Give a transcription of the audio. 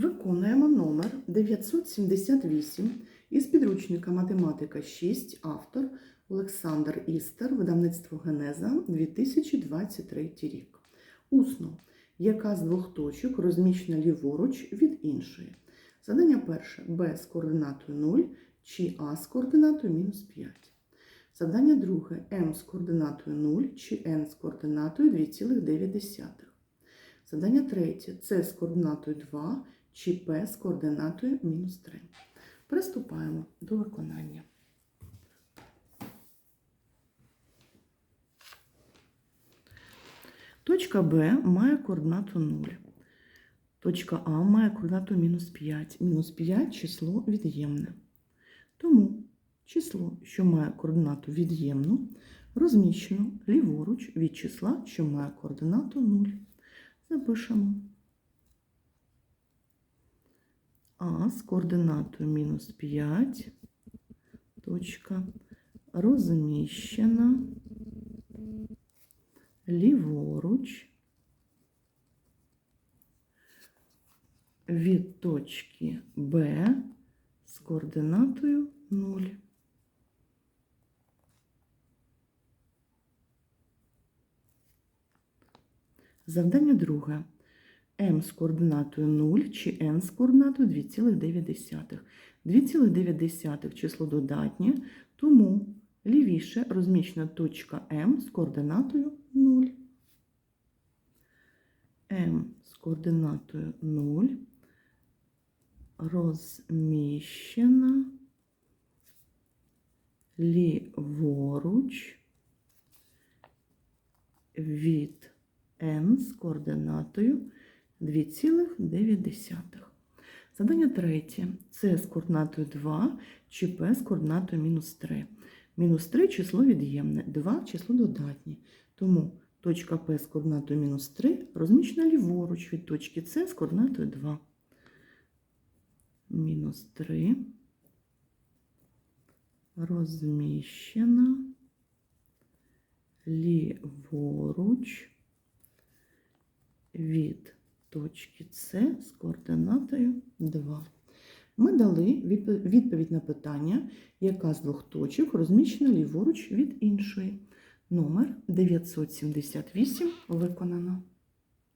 Виконуємо номер 978 із підручника Математика 6, автор Олександр Істер, видавництво Генеза 2023 рік. Усно. Яка з двох точок розміщена ліворуч від іншої? Задання перше Б з координатою 0 чи А з координатою мінус 5. Завдання друге М з координатою 0 чи N з координатою 2,9. Завдання третє С з координатою 2 чи П з координатою мінус 3. Приступаємо до виконання. Точка Б має координату 0. Точка А має координату мінус 5. Мінус 5 число від'ємне. Тому число, що має координату від'ємну, розміщено ліворуч від числа, що має координату 0. Запишемо. А з координатою мінус 5. Точка розміщена ліворуч від точки Б з координатою 0. Завдання друге. М з координатою 0 чи N з координатою 2,9. 2,9 число додатнє, тому лівіше розміщена точка М з координатою 0. М з координатою 0 розміщена ліворуч від N з координатою 2,9. Задання третє. С з координатою 2 чи П з координатою мінус 3. Мінус 3 число від'ємне, 2 число додатнє. Тому точка П з координатою мінус 3 розміщена ліворуч від точки С з координатою 2. Мінус 3 розміщена ліворуч від точки С з координатою 2. Ми дали відповідь на питання, яка з двох точок розміщена ліворуч від іншої. Номер 978 виконано.